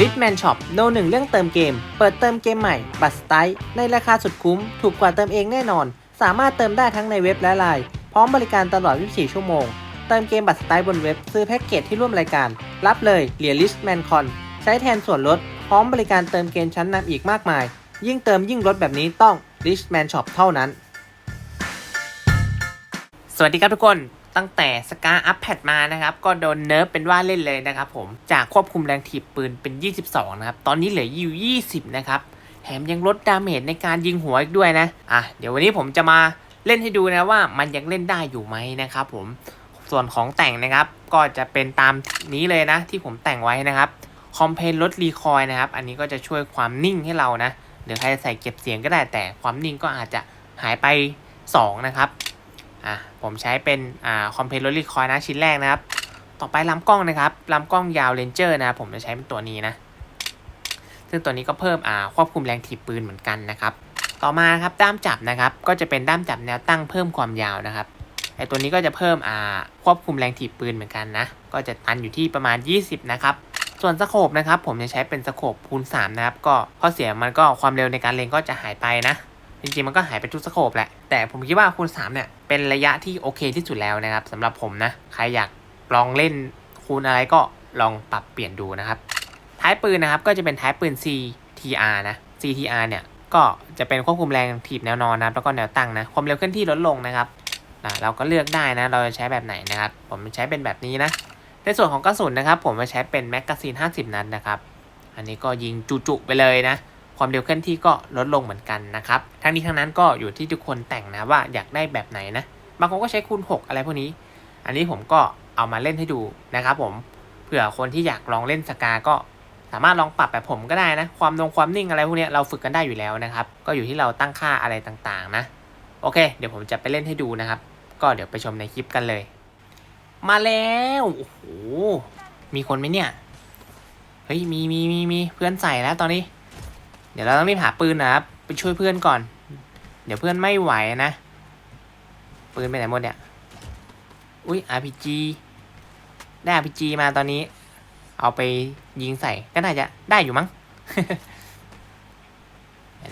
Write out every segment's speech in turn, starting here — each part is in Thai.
r i c h m a n Shop โนหนึ่งเรื่องเติมเกม เปิดเติมเกมใหม่ บัตรสไตล์ในราคาสุดคุ้ม ถูกกว่าเติมเองแน่นอน สามารถเติมได้ทั้งในเว็บและไลน์พร้อมบริการตลอด 24 ชั่วโมง เติมเกมบัตรสไตล์บนเว็บ ซื้อแพ็กเกจที่ร่วมรายการ รับเลยเหรียญ Richman Con ใช้แทนส่วนลด พร้อมบริการเติมเกมชั้นนำอีกมากมาย ยิ่งเติมยิ่งลดแบบนี้ต้อง Richman Shop เท่านั้น สวัสดีครับทุกคน ตั้งแต่สกาอัพแพดมานะครับ ก็โดนเนิร์ฟเป็นว่าเล่นเลยนะครับผม จากควบคุมแรงถีบปืนเป็น 22 นะครับ ตอนนี้เหลืออยู่20 นะครับ แถมยังลดดาเมจในการยิงหัวอีกด้วยนะ อะ เดี๋ยววันนี้ผมจะมาเล่นให้ดูนะว่ามันยังเล่นได้อยู่ไหมนะครับผม ส่วนของแต่งนะครับ ก็จะเป็นตามนี้เลยนะ ที่ผมแต่งไว้นะครับ คอมเพนลดรีคอยนะครับ อันนี้ก็จะช่วยความนิ่งให้เรานะหรือใครจะใส่เก็บเสียงก็ได้แต่ความนิ่งก็อาจจะหายไป 2 นะครับ อะผมใช้เป็นอ่าคอมเพนลดรีคอยนะชิ้นแรกนะครับ ต่อไปลำกล้องนะครับลำกล้องยาวเลนเจอร์นะผมจะใช้เป็นตัวนี้นะ ซึ่งตัวนี้ก็เพิ่มอ่าควบคุมแรงถีบปืนเหมือนกันนะครับ ต่อมาครับด้ามจับนะครับก็จะเป็นด้ามจับแนวตั้งเพิ่มความยาวนะครับไอตัวนี้ก็จะเพิ่มอ่าควบคุมแรงถีบปืนเหมือนกันนะ ก็จะตันอยู่ที่ประมาณ 20 นะครับส่วนสโคปนะครับผมจะใช้เป็นสโคปคูณ3นะครับก็ข้อเสียมันก็ความเร็วในการเล็งก็จะหายไปนะ จริงๆมันก็หายไปทุกสโคปแหละ แต่ผมคิดว่าคูณ3เนี่ย เป็นระยะที่โอเคที่สุดแล้วนะครับสำหรับผมนะใครอยากลองเล่นคูณอะไรก็ลองปรับเปลี่ยนดูนะครับ ท้ายปืนนะครับก็จะเป็นท้ายปืน CTR นะ CTR เนี่ยก็จะเป็นควบคุมแรงถีบแนวนอนนะครับแล้วก็แนวตั้งนะความเร็วเคลื่อนที่ลดลงนะครับนะเราก็เลือกได้นะ เราจะใช้แบบไหนนะครับ ผมใช้เป็นแบบนี้นะ ในส่วนของกระสุนนะครับ ผมจะใช้เป็นแมกกาซีน 50 นัดนะครับ อันนี้ก็ยิงจุๆไปเลยนะ ความเร็วเคลื่อนที่ก็ลดลงเหมือนกันนะครับ ทั้งนี้ทั้งนั้นก็อยู่ที่ทุกคนแต่งนะว่าอยากได้แบบไหนนะ บางคนก็ใช้คูณ 6 อะไรพวกนี้ อันนี้ผมก็เอามาเล่นให้ดูนะครับผม เผื่อคนที่อยากลองเล่นสกาก็สามารถลองปรับแบบผมก็ได้นะ ความนงความนิ่งอะไรพวกนี้เราฝึกกันได้อยู่แล้วนะครับ ก็อยู่ที่เราตั้งค่าอะไรต่างๆ นะ โอเค เดี๋ยวผมจะไปเล่นให้ดูนะครับ ก็เดี๋ยวไปชมในคลิปกันเลย มาแล้ว โอ้โห มีคนไหมเนี่ย เฮ้ย มีมีมีมีเพื่อนใส่แล้วตอนนี้ เดี๋ยวเราต้องรีบหาปืนนะครับ ไปช่วยเพื่อนก่อน เดี๋ยวเพื่อนไม่ไหวนะ ปืนไปไหนหมดเนี่ย อุ้ย RPG ได้ RPG มาตอนนี้ เอาไปยิงใส่ก็น่าจะได้อยู่มั้ง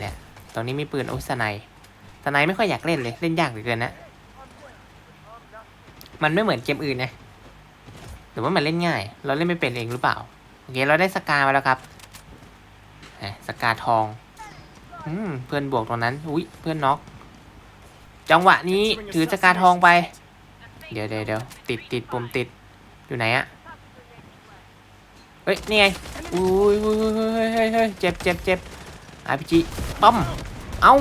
เนี่ยตรงนี้มีปืนโอ้สไนสไนไม่ค่อยอยากเล่นเลย เล่นยากเหลือเกินนะ มันไม่เหมือนเกมอื่นไงหรือว่ามันเล่นง่าย เราเล่นไม่เป็นเองหรือเปล่า โอเค เราได้สกามาแล้วครับ สกาทองอเพื่อนบวกตรงนั้น อุ้ยเพื่อนน็อก จังหวะนี้ถือสกาทองไป เดี๋ยวเดี๋ยวเดี๋ยวติดติดปุ่มติด อยู่ไหนอะเฮ้ย นี่ไง อุ้ยอุ้ยอุ้ยเฮ้ยเฮ้ยเฮ้ยเจ็บเจ็บเจ็บอาพีจีป้อม เอ้า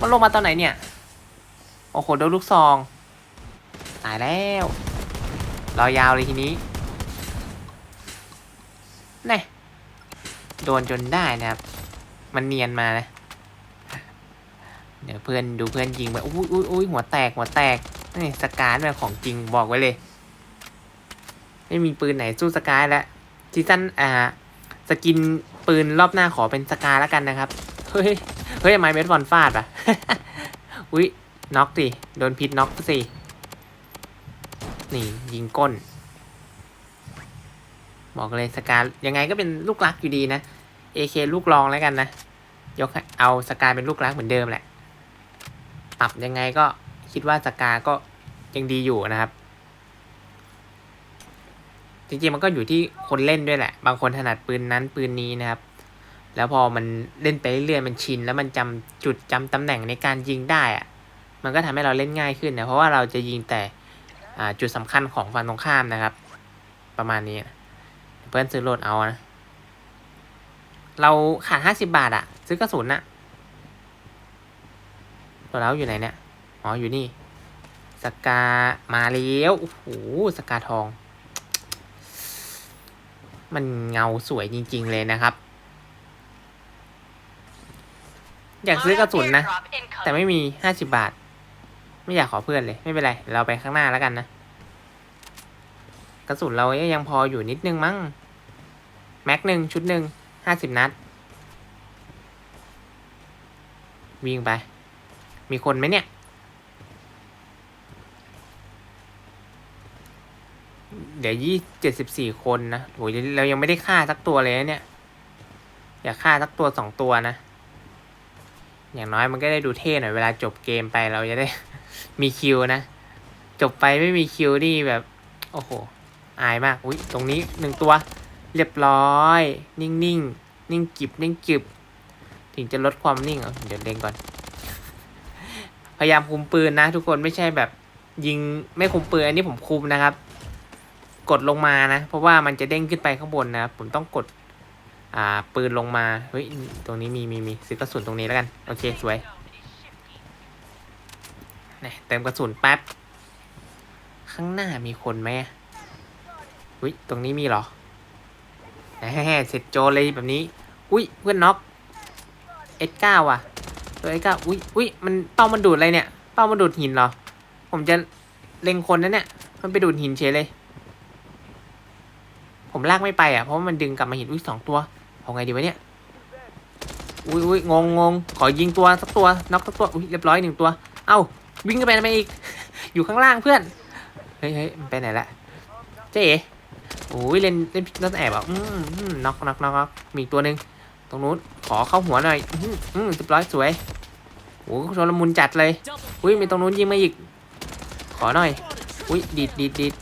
มันลงมาตอนไหนเนี่ย โอ้โห โดนลูกซอง ตายแล้วรอยาวเลยทีนี้แน่ โดนจนได้นะครับ มันเนียนมานะเดี๋ยวเพื่อนดูเพื่อนยิงไปอุ้ยอุ้ยอุ้ยหัวแตกหัวแตกนี่สการ์ดแบบของจริงบอกไว้เลย ไม่มีปืนไหนสู้สกายแล้วซีซั่นอ่า สกินปืนรอบหน้าขอเป็นสกาแล้วกันนะครับ เฮ้ย เฮ้ยทำไมเบสบอลฟาดปะอุ้ยน็อกดิโดนพิษน็อกสินี่ยิงก้น บอกเลยสกายังไงก็เป็นลูกรักอยู่ดีนะ AK ลูกรองแล้วกันนะ ยกเอาสกาเป็นลูกรักเหมือนเดิมแหละ ปรับยังไงก็คิดว่าสกาก็ยังดีอยู่นะครับ จริงๆมันก็อยู่ที่คนเล่นด้วยแหละ บางคนถนัดปืนนั้นปืนนี้นะครับ แล้วพอมันเล่นไปเรื่อยๆมันชิน แล้วมันจำจุดจำตำแหน่งในการยิงได้อะมันก็ทำให้เราเล่นง่ายขึ้นนะเพราะว่าเราจะยิงแต่จุดสำคัญของฝั่งตรงข้ามนะครับ ประมาณนี้ เพื่อนซื้อโหลดเอานะ เราขาดห้าสิบาทอะซื้อกระสุนอะตัวเราอยู่ไหนเนี่ย อ๋อ อยู่นี่ สกา มาแล้วโอ้โหสกาทอง มันเงาสวยจริง ๆ เลยนะครับ อยากซื้อกระสุนนะ แต่ไม่มีห้าสิบาท ไม่อยากขอเพื่อนเลย ไม่เป็นไร เราไปข้างหน้าแล้วกันนะ กระสุนเรายังพออยู่นิดนึงมั้ง แม็กหนึ่งชุดหนึ่ง ห้าสิบนัด วิ่งไป มีคนไหมเนี่ย เดี๋ยวยี่เจ็ดสิบสี่คนนะโหยเรายังไม่ได้ฆ่าสักตัวเลยเนี่ย อย่าฆ่าสักตัวสองตัวนะ อย่างน้อยมันก็ได้ดูเท่หน่อยเวลาจบเกมไปเราจะได้ มีคิวนะ จบไปไม่มีคิวนี่แบบ โอ้โห อายมาก อุ้ยตรงนี้หนึ่งตัว เรียบร้อย นิ่งๆ นิ่งกิบนิ่งกิบ ถึงจะลดความนิ่งเอาเดี๋ยวเล็งก่อน พยายามคุมปืนนะ ทุกคนไม่ใช่แบบยิงไม่คุมปืนอันนี้ผมคุมนะครับ กดลงมานะ เพราะว่ามันจะเด้งขึ้นไปข้างบนนะ ผมต้องกด อ่า ปืนลงมา เฮ้ย ตรงนี้มีมีมีซื้อกระสุนตรงนี้แล้วกัน โอเค สวยนี่เติมกระสุนแป๊บ ข้างหน้ามีคนไหมอะอุ้ย ตรงนี้มีเหรอ แหมเสร็จโจเลยแบบนี้ อุ้ยเพื่อนน็อก S9 ว่ะ ตัว S9 อุ้ยอุ้ยมันเป้ามันดูดอะไรเนี่ย เป้ามันดูดหินเหรอ ผมจะเล็งคนนะเนี่ย มันไปดูดหินเฉยเลย ผมลากไม่ไปอะ เพราะมันดึงกลับมาหินอุ้ยสองตัวเอาไงดีวะเนี่ย อุ้ยอุ้ยงงงงขอยิงตัวสักตัว น็อกสักตัว อุ้ยเรียบร้อยหนึ่งตัว เอ้า วิ่งกันไปทำไมอีก อยู่ข้างล่างเพื่อน เฮ้ยเฮ้ยมันไปไหนละ เจ๊ โอ้ยเล่นเล่นนัดแอบอะอืมน็อกน็อกน็อกมีตัวหนึ่งตรงนู้นขอเข้าหัวหน่อยอืมอืมเรียบร้อยสวยโอ้โชลมุนจัดเลยอุ้ยมีตรงนู้นยิงมาอีก ขอหน่อยอุ้ยดีดดีดดีด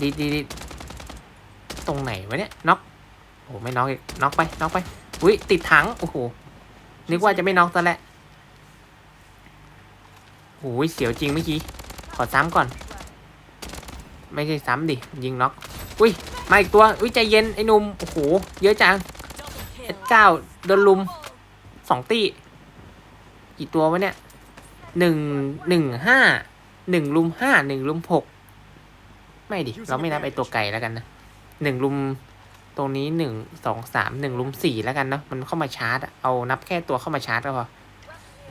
ดีดดีดดีดตรงไหนวะเนี่ยน็อกโอ้ไม่น็อกอีกน็อกไปน็อกไปอุ้ยติดถังโอ้โหนึกว่าจะไม่น็อกซะแล้วโอ้ยเสียวจริงเมื่อกี้ขอซ้ำก่อน ไม่ใช่ซ้ำดิยิงน็อก อุ้ยมาอีกตัวอุ้ยใจเย็นไอ้นุ่มโอ้โหเยอะจัง S9 โดนลุมสองตีกี่ตัววะเนี่ยหนึ่งหนึ่งห้าหนึ่งลุมห้าหนึ่งลุมหกไม่ดิเราไม่นับไอตัวไก่แล้วกันนะหนึ่งลุมตรงนี้หนึ่งสองสามหนึ่งลุมสี่แล้วกันเนาะมันเข้ามาชาร์จเอานับแค่ตัวเข้ามาชาร์จก็พอ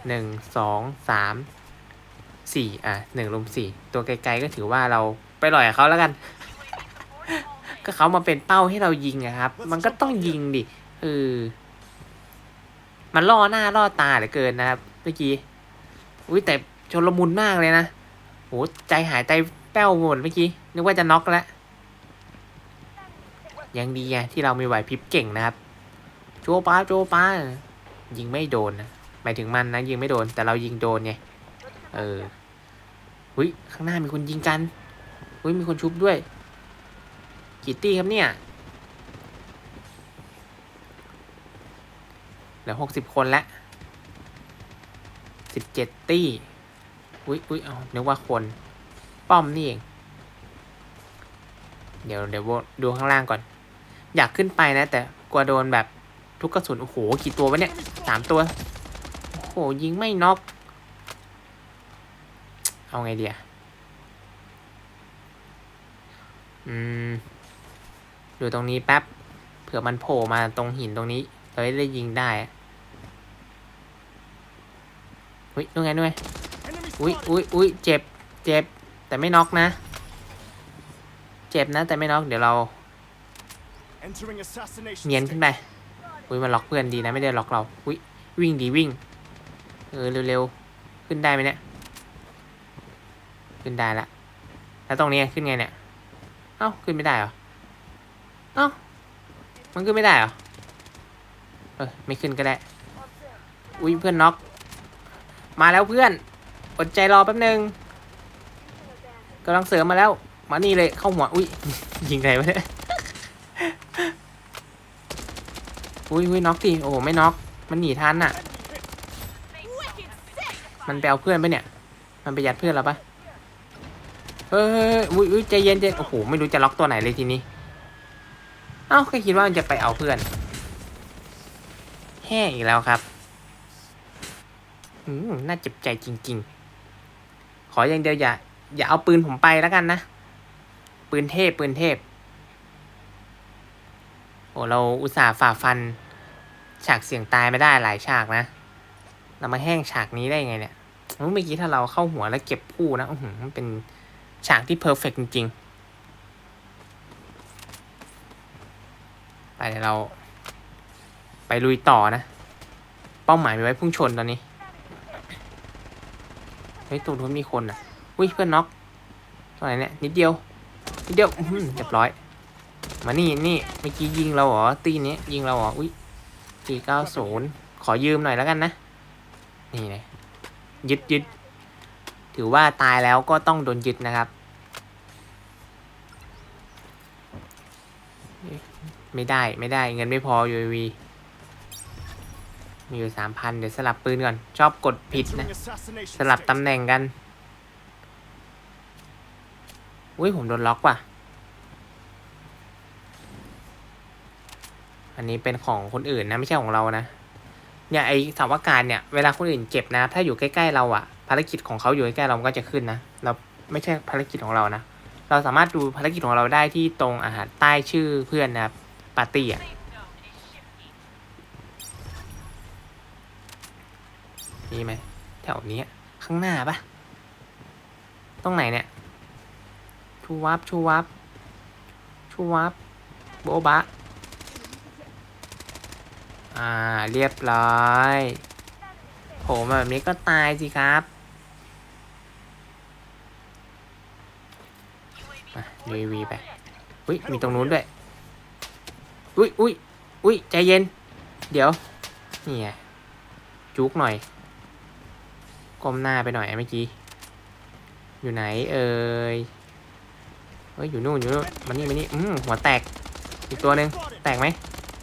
หนึ่งสองสามสี่อะหนึ่งลุมสี่ตัวไกลๆก็ถือว่าเราไปหล่อยเขาแล้วกัน ก็เขามาเป็นเป้าให้เรายิงอะครับ มันก็ต้องยิงดิเออมันล่อหน้าล่อตาเหลือเกินนะครับเมื่อกี้อุ้ยแต่ชนละมุนมากเลยนะโหใจหายใจแป้วหมดเมื่อกี้นึกว่าจะน็อกแล้วยังดีอะที่เรามีไหวพริบเก่งนะครับ โจป้าโจป้า ยิงไม่โดนนะหมายถึงมันนะยิงไม่โดน แต่เรายิงโดนไงเอออุ้ยข้างหน้ามีคนยิงกันอุ้ยมีคนชุบด้วย กี่ตี้ครับเนี่ยเหลือหกสิบคนล้วสิบเจ็ดตี้ อุ้ยอุ้ยเอานึกว่าคน ป้อมนี่เอง เดี๋ยวเดี๋ยวดูข้างล่างก่อน อยากขึ้นไปนะ แต่กลัวโดนแบบทุกกระสุน โอ้โห กี่ตัววะเนี่ยสามตัว โอ้โห ยิงไม่น็อก เอาไงเดียอืม ดูตรงนี้แป๊บเผื่อมันโผล่มาตรงหินตรงนี้เราจะได้ยิงได้อะอุ้ยนู่นไงนู่นไงอุ้ยอุ้ยอุ้ยเจ็บเจ็บแต่ไม่น็อกนะ เจ็บนะแต่ไม่น็อกเดี๋ยวเราเนียนขึ้นไปอุ้ยมันล็อกเพื่อนดีนะไม่ได้ล็อกเราอุ้ยวิ่งดีวิ่งเออเร็วๆขึ้นได้ไหมเนี่ยขึ้นได้ละแล้วตรงนี้ขึ้นไงเนี่ยเอ้าขึ้นไม่ได้เหรอ เอ้ามันขึ้นไม่ได้เหรอ เออไม่ขึ้นก็ได้ อุ้ยเพื่อนน็อก มาแล้วเพื่อน อดใจรอแป๊บนึงกำลังเสริมมาแล้ว มานี่เลยเข้าหัว อุ้ย ยิงใครวะเนี่ยอุ้ยอุ้ยน็อกดิโอ้โหไม่น็อก มันหนีทันน่ะ มันไปเอาเพื่อนปะเนี่ย มันไปยัดเพื่อนเราปะเฮ้ยอุ้ยอุ้ยใจเย็นใจโอ้โห ไม่รู้จะล็อกตัวไหนเลยทีนี้ เอ้าก็คิดว่ามันจะไปเอาเพื่อน แห่อีกแล้วครับอืมน่าเจ็บใจจริง ๆ ขออย่างเดียวอย่า อย่าเอาปืนผมไปแล้วกันนะ ปืนเทพปืนเทพ โอ้เราอุตส่าห์ฝ่าฟัน ฉากเสี่ยงตายไม่ได้หลายฉากนะ เรามาแห้งฉากนี้ได้ไงเนี่ยเมื่อกี้ถ้าเราเข้าหัวแล้วเก็บคู่นะอือหือมันเป็นฉากที่เพอร์เฟกจริงๆ ไปเดี๋ยวเรา ไปลุยต่อนะ เป้าหมายมีไว้พุ่งชนตอนนี้ เฮ้ยตรงนู้นมีคนอะอุ้ยเพื่อนน็อกตรงไหนเนี่ยนิดเดียว นิดเดียวเรียบร้อย มานี่นี่เมื่อกี้ยิงเราเหรอตีนี้ยิงเราเหรออุ้ยสี่เก้าศูนย์ขอยืมหน่อยแล้วกันนะ นี่เลยยึดยึดถือว่าตายแล้วก็ต้องโดนยึดนะครับ ไม่ได้ไม่ได้เงินไม่พอ UAV มีอยู่สามพันเดี๋ยวสลับปืนก่อน ชอบกดผิดนะ สลับตำแหน่งกัน อุ้ยผมโดนล็อกว่ะ อันนี้เป็นของคนอื่นนะ ไม่ใช่ของเรานะ เนี่ยไอสาวการเนี่ย เวลาคนอื่นเจ็บนะ ถ้าอยู่ใกล้ๆเราอะภารกิจของเขาอยู่ใกล้ๆเราก็จะขึ้นนะ เราไม่ใช่ภารกิจของเรานะ เราสามารถดูภารกิจของเราได้ที่ตรงอาหารใต้ชื่อเพื่อนนะครับ ปาร์ตี้อะมีไหมแถวนี้ข้างหน้าปะตรงไหนเนี่ย ชูวับชูวับชูวับโบบะ อ่า เรียบร้อยผมแบบนี้ก็ตายสิครับมา UAV ไป อุ้ยมีตรงนู้นด้วย อุ้ยอุ้ยอุ้ยใจเย็น เดี๋ยว นี่ไงจุกหน่อย ก้มหน้าไปหน่อยเมื่อกี้ อยู่ไหนเอ่ยเฮ้ยอยู่นู่นอยู่นู่นมานี่มานี่อืมหัวแตก อีกตัวหนึ่งแตกไหม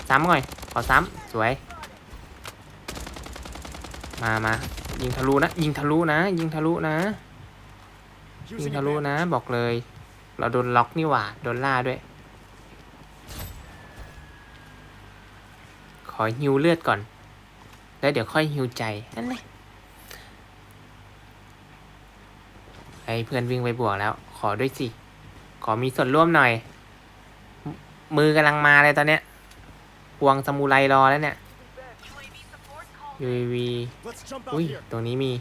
ซ้ำหน่อย ขอซ้ำสวย มามายิงทะลุนะ ยิงทะลุนะ ยิงทะลุนะ ยิงทะลุนะ บอกเลย เราโดนล็อกนี่หว่า โดนล่าด้วย อฮิวเลือดก่อน แล้วเดี๋ยวค่อยฮิวใจนั่นเลยไอ้เพื่อนวิ่งไปบวกแล้ว ขอด้วยสิ ขอมีส่วนร่วมหน่อยมมือกำลังมาเลยตอนเนี้ยควงสมุไรรอแล้วเนี่ย UAV อุ้ย ตรงนี้มี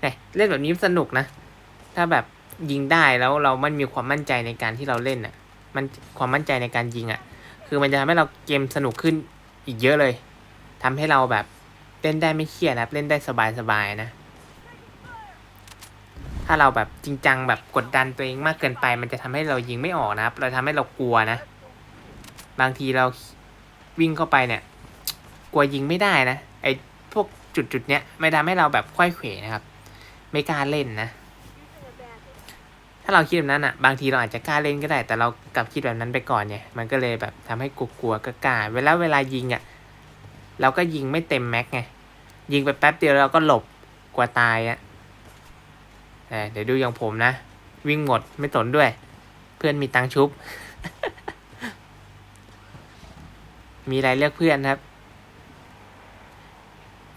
เอ้ยเล่นแบบนี้สนุกนะ ถ้าแบบยิงได้แล้วเรามันมีความมั่นใจในการที่เราเล่นอะ มันความมั่นใจในการยิงอะ คือมันจะทำให้เราเกมสนุกขึ้นอีกเยอะเลยทำให้เราแบบเล่นได้ไม่เครียดนะเล่นได้สบายๆนะ ถ้าเราแบบจริงจังแบบกดดันตัวเองมากเกินไป มันจะทำให้เรายิงไม่ออกนะครับ เราทำให้เรากลัวนะ บางทีเราวิ่งเข้าไปเนี่ย กลัวยิงไม่ได้นะไอ้พวกจุดจุดเนี้ยไม่ทำให้เราแบบควยเขวนะครับ ไม่กล้าเล่นนะ ถ้าเราคิดแบบนั้นอะ บางทีเราอาจจะกล้าเล่นก็ได้ แต่เรากลับคิดแบบนั้นไปก่อนเนี่ยมันก็เลยแบบทำให้กลัวๆก็กล้าเวลาเวลายิงอะเราก็ยิงไม่เต็มแม็กไงยิงไปแป๊บเดียวเราก็หลบกลัวตายอะเดี๋ยวดูอย่างผมนะ วิ่งหมดไม่สนด้วย เพื่อนมีตังชุบ มีอะไรเรียกเพื่อนครับ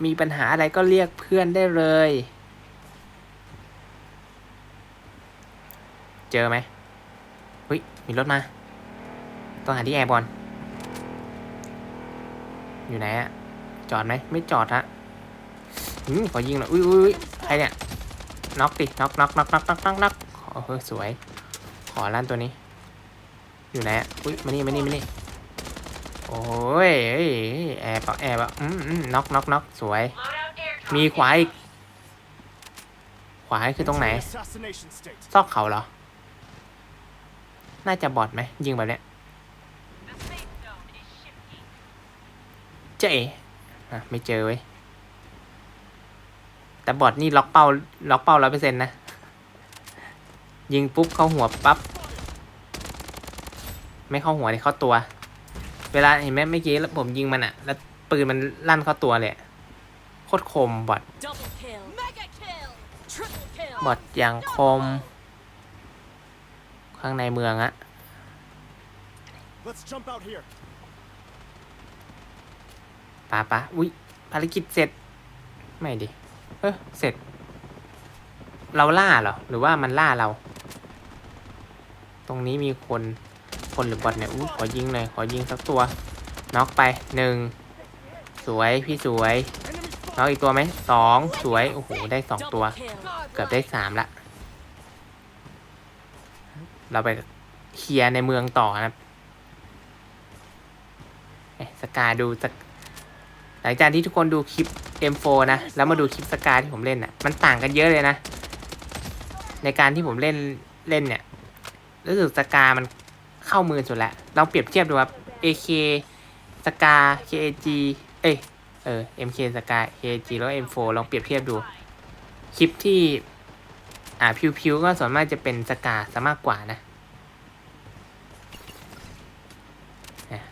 มีปัญหาอะไรก็เรียกเพื่อนได้เลย เจอไหมเฮ้ย มีรถมา ต้องหาที่แอร์บอล อยู่ไหนอะจอดไหม ไม่จอดฮะอืมขอยิงหน่อย อุ้ยอุ้ยใครเนี่ย น็อกดิ น็อกน็อกน็อกน็อกน็อกน็อกน็อกขอเฮ้ยสวย ขอลั่นตัวนี้ อยู่ไหนอะอุ้ย มานี่มานี่มานี่ โอ้ยแอบอะแอบอะอืมอืมน็อกน็อกน็อกสวย มีขวาอีก ขวาคือตรงไหน ซอกเขาเหรอ น่าจะบอดไหมยิงแบบเนี้ยเจ๊อะไม่เจอเว้ยแต่บอดนี่ล็อกเป้าล็อกเป้าร้อยเปอร์เซ็นต์นะ ยิงปุ๊บเข้าหัวปั๊บ ไม่เข้าหัวเลยเข้าตัว เวลาเห็นไหมเมื่อกี้ผมยิงมันอะแล้วปืนมันลั่นเข้าตัวเลยอะโคตรคมบอด Double kill. Mega kill. Triple kill. บอดอย่างคม ข้างในเมืองอะ Let's jump out here. ปะปะอุ้ยภารกิจเสร็จ ไม่ดิ เออเสร็จ เราล่าเหรอ หรือว่ามันล่าเรา ตรงนี้มีคน คนหรือบอทเนี่ยอู้ขอยิงหน่อย ขอยิงสักตัว น็อกไปหนึ่ง สวย พี่สวย Enemy น็อกอีกตัวไหม สอง สวย โอ้โห ได้สองตัว Double kill. เกือบได้สามละ เราไปเคลียร์ในเมืองต่อนะครับสกาดูสกหลังจากที่ทุกคนดูคลิป M4 นะ แล้วมาดูคลิปสกาที่ผมเล่นอะ มันต่างกันเยอะเลยนะ ในการที่ผมเล่นเล่นเนี่ย รู้สึกสกามันเข้ามือสุดแล้วลองเปรียบเทียบดูครับ AK สกา KAG เอ้ยเออ MK สกา KAG แล้ว M4 ลองเปรียบเทียบดู คลิปที่าพิวๆก็ส่วนมากจะเป็นสกาซะมากกว่านะ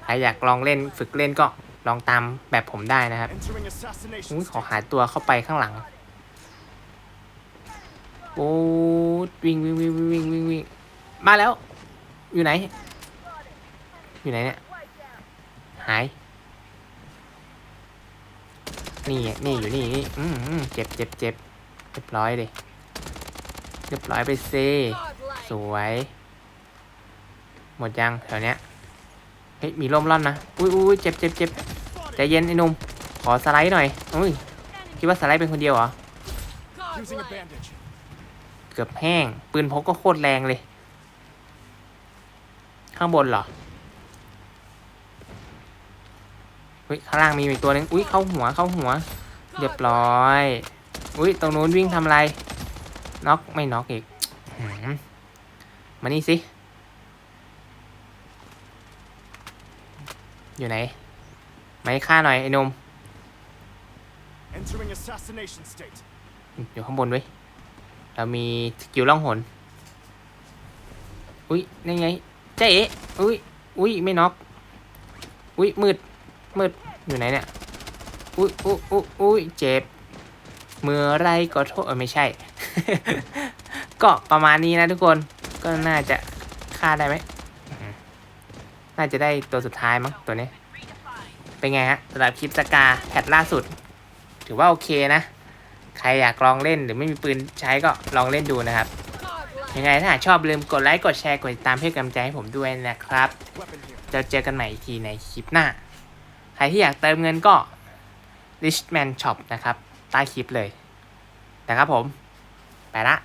ใครอยากลองเล่นฝึกเล่นก็ลองตามแบบผมได้นะครับหูขอหาตัวเข้าไปข้างหลังโอ้วิ่งวิ่งวิ่งวิ่งวิ่งวิ่งวิ่งมาแล้ว อยู่ไหน อยู่ไหนเนี่ย หาย นี่ นี่ อยู่นี่นี่อืมอืมเจ็บเจ็บเจ็บเรียบร้อยเลย เรียบร้อยไปเซ่สวย หมดยังแถวเนี้ยเฮ้ยมีร่มร่อนนะ อุ้ยอุ้ยเจ็บเจ็บเจ็บใจเย็นไอ้นุ่ม ขอสไลด์หน่อย อุ้ย คิดว่าสไลด์เป็นคนเดียวเหรอ เกือบแห้ง ปืนพกก็โคตรแรงเลย ข้างบนเหรอ อุ้ยข้างล่างมีอีกตัวนึง อุ้ยเข้าหัวเข้าหัว เรียบร้อย อุ้ยตรงนู้นวิ่งทำอะไร น็อกไม่น็อกอีกหืมมานี่สิ อยู่ไหนมาให้ฆ่าหน่อยไอ้หนม Entering assassination state. อยู่ข้างบนเว้ย เรามีสกิลล่องหน อุ้ยนี่ไงเจ๊เอ๋อุ้ย อุ้ย ไม่น็อก อุ้ย มืด มืด อยู่ไหนเนี่ย อุ้ยอุ้ยอุ้ยอุ้ยเจ็บเมื่อไรก็โทษเออไม่ใช่ ก็ประมาณนี้นะทุกคน ก็น่าจะฆ่าได้ไหม น่าจะได้ตัวสุดท้ายมั้งตัวนี้ เป็นไงฮะสำหรับคลิปสกาแพทล่าสุด ถือว่าโอเคนะ ใครอยากลองเล่นหรือไม่มีปืนใช้ก็ลองเล่นดูนะครับ ยังไงถ้าหากชอบลืมกดไลค์ กดแชร์ กดติดตามเพื่อกำลังใจให้ผมด้วยนะครับจะเจอกันใหม่อีกทีในคลิปหน้า ใครที่อยากเติมเงินก็ Richman Shop นะครับ ใต้คลิปเลย นะครับผม ไปละ